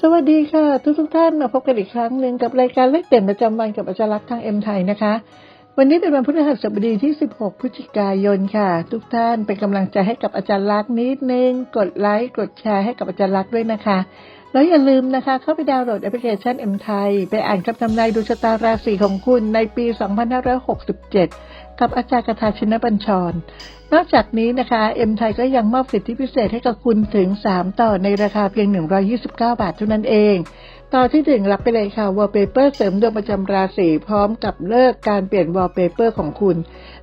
สวัสดีค่ะ ทุกทุกท่านมาพบกันอีกครั้งหนึ่งกับรายการเลขเด่นประจำวันกับอาจารย์ลักษ์ทางเอ็มไทยนะคะ วันนี้เป็นวันพฤหัสบดีที่ 16 พฤศจิกายนค่ะ ทุกท่านเป็นกำลังใจให้กับอาจารย์ลักษ์นิดนึง กดไลค์กดแชร์ให้กับอาจารย์ลักษ์ด้วยนะคะ แล้วอย่าลืมนะคะ เข้าไปดาวน์โหลดแอปพลิเคชันเอ็มไทยไปอ่านคำทำนายดวงชะตาราศีของคุณในปี 2567 กับอาจารย์กถาชินบัญชร นอกจากนี้นะคะเอ็มไทยก็ยังมอบสิทธิพิเศษให้กับคุณถึง 3 ต่อในราคาเพียง 129 บาทเท่านั้นเอง ต่อที่ถึงรับไปเลยค่ะ wallpaper เสริมดวงประจำราศีพร้อมกับเลิกการเปลี่ยน wallpaper ของคุณ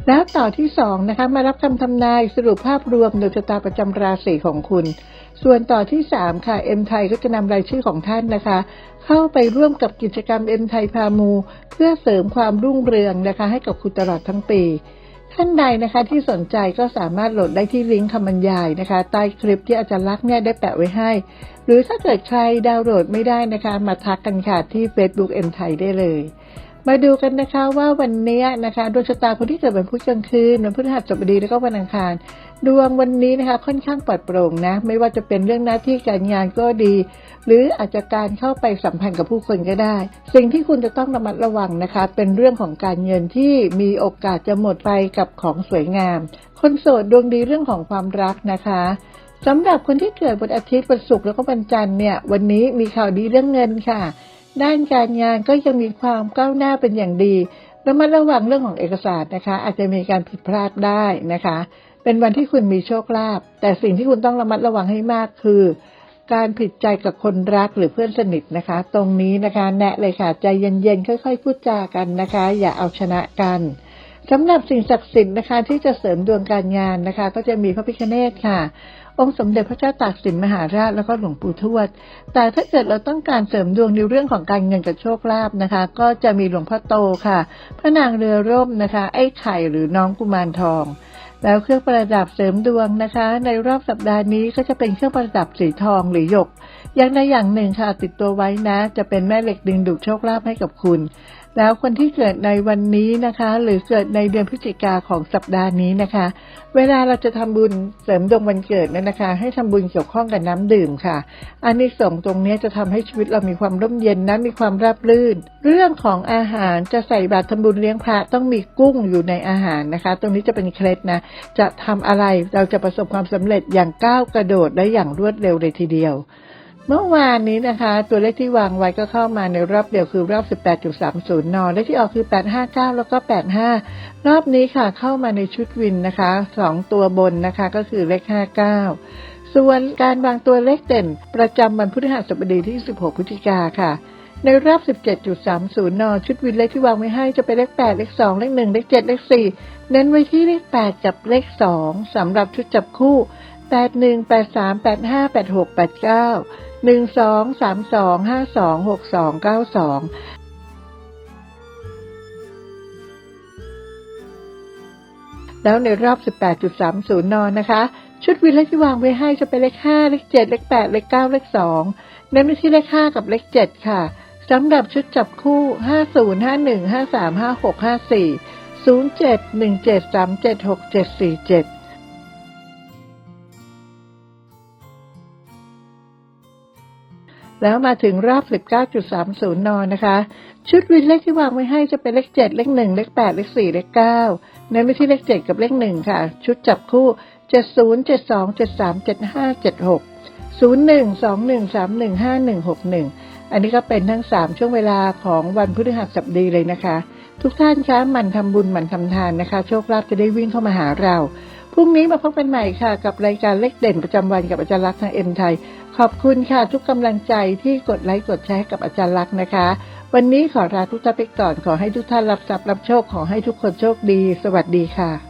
แล้วต่อที่2นะคะ มารับคำทำนายสรุปภาพรวมดวงชะตาประจำราศีของคุณ ส่วนต่อที่3ค่ะเอ็มไทยก็จะนำรายชื่อของท่านนะคะ เข้าไปร่วมกับกิจกรรมเอ็มไทยพามู เพื่อเสริมความรุ่งเรืองนะคะ ให้กับคุณตลอดทั้งปี ท่านใดนะคะที่สนใจก็สามารถโหลดได้ที่ลิงก์คำบรรยายนะคะ ใต้คลิปที่อาจารย์ลักษณ์เนี่ยได้แปะไว้ให้ หรือถ้าเกิดใครดาวน์โหลดไม่ได้นะคะ มาทักกันค่ะที่ Facebook เอ็มไทยได้เลย มาดูกันนะคะว่าวันนี้นะคะดวงชะตาคนที่เกิดวันพุธกลางคืนวันพฤหัสบดีแล้วก็วันอังคาร ดวงวันนี้นะคะค่อนข้างปลอดโปร่งนะ ไม่ว่าจะเป็นเรื่องหน้าที่การงานก็ดี หรืออาจจะการเข้าไปสัมพันธ์กับผู้คนก็ได้ สิ่งที่คุณจะต้องระมัดระวังนะคะ เป็นเรื่องของการเงินที่มีโอกาสจะหมดไปกับของสวยงาม คนโสดดวงดีเรื่องของความรักนะคะสำหรับคนที่เกิดวันอาทิตย์วันศุกร์แล้วก็วันจันทร์เนี่ยวันนี้มีข่าวดีเรื่องเงินค่ะ ด้านการงานก็ยังมีความก้าวหน้าเป็นอย่างดีระมัดระวังเรื่องของเอกสารนะคะ อาจจะมีการผิดพลาดได้นะคะ เป็นวันที่คุณมีโชคลาภแต่สิ่งที่คุณต้องระมัดระวังให้มากคือ การผิดใจกับคนรักหรือเพื่อนสนิทนะคะ ตรงนี้นะคะ แนะเลยค่ะใจเย็นๆค่อย ๆ พูดจากันนะคะ อย่าเอาชนะกัน สำหรับสิ่งศักดิ์สิทธิ์นะคะที่จะเสริมดวงการงานนะคะ ก็จะมีพระพิฆเนศค่ะ องค์สมเด็จพระเจ้าตากสินมหาราชแล้วก็หลวงปู่ทวด แต่ถ้าเกิดเราต้องการเสริมดวงในเรื่องของการเงินกับโชคลาภนะคะ ก็จะมีหลวงพ่อโตค่ะ พระนางเรือร่มนะคะ ไอ้ไข่หรือน้องกุมารทอง แล้วเครื่องประดับเสริมดวงนะคะ ในรอบสัปดาห์นี้ก็จะเป็นเครื่องประดับสีทองหรือหยกอย่างใดอย่างหนึ่งค่ะติดตัวไว้นะ จะเป็นแม่เหล็กดึงดูดโชคลาภให้กับคุณ แล้วคนที่เกิดในวันนี้นะคะ หรือเกิดในเดือนพฤศจิกาของสัปดาห์นี้นะคะ เวลาเราจะทำบุญเสริมดวงวันเกิดเนั้นนะคะ ให้ทำบุญเกี่ยวข้องกับน้ำดื่มค่ะอันนี้ส่งส์ตรงนี้จะทำให้ชีวิตเรามีความร่มเย็นนะมีความราบรื่น เรื่องของอาหารจะใส่บาตรทำบุญเลี้ยงพระต้องมีกุ้งอยู่ในอาหารนะคะ ตรงนี้จะเป็นเคล็ดนะจะทำอะไรเราจะประสบความสำเร็จอย่างก้าวกระโดดและอย่างรวดเร็วเลยทีเดียว เมื่อวานนี้นะคะ ตัวเลขที่วางไว้ก็เข้ามาในรอบเดียวคือรอบ 18.30 น เลขที่ออกคือ 859 แล้วก็ 85 รอบนี้ค่ะเข้ามาในชุดวินนะคะ 2 ตัวบนนะคะก็คือเลข 59 ส่วนการวางตัวเลขเด่น ประจำวันพฤหัสบดีที่ 16 พฤศจิกาค่ะ ในรอบ 17.30 น ชุดวินเลขที่วางไว้ให้จะเป็นเลข 8 เลข 2 เลข 1 เลข 7 เลข 4 เน้นไว้ที่เลข 8 กับเลข 2สำหรับชุดจับคู่ 81 83 85 86 89หนึ่งสองสามสองห้าสองหกสองเก้าสองแล้วในรอบ 18.30นนนะคะ ชุดวินเลขที่วางไว้ให้จะเป็นเลข 5 เลข 7 เลข 8 เลข 9 เลข 2 เน้นไปที่เลข 5 กับเลข 7 ค่ะสำหรับชุดจับคู่ 50 51 53 56 54 07 17 37 67 47 แล้วมาถึงรอบ19.30นนะคะ ชุดวินเลขที่วางไว้ให้จะเป็นเลข 7 เลข 1 เลข 8 เลข 4 เลข 9 เน้นไปที่เลข 7 กับเลข 1 ค่ะ ชุดจับคู่ 70 72 73 75 76 01 21 31 51 61 อันนี้ก็เป็นทั้ง 3 ช่วงเวลาของวันพฤหัสบดีเลยนะคะ ทุกท่านคะหมันทำบุญหมันทำทานนะคะ โชคลาภจะได้วิ่งเข้ามาหาเรา พรุ่งนี้มาพบกันใหม่ค่ะ กับรายการเล็กเด่นประจำวันกับอาจารย์ลักษณ์ทางเอ็มไทย ขอบคุณค่ะ ทุกกำลังใจที่กดไลค์กดแชร์กับอาจารย์ลักษณ์นะคะ วันนี้ขอลาทุกท่านไปก่อนขอให้ทุกท่านรับทรัพย์รับโชคขอให้ทุกคนโชคดี สวัสดีค่ะ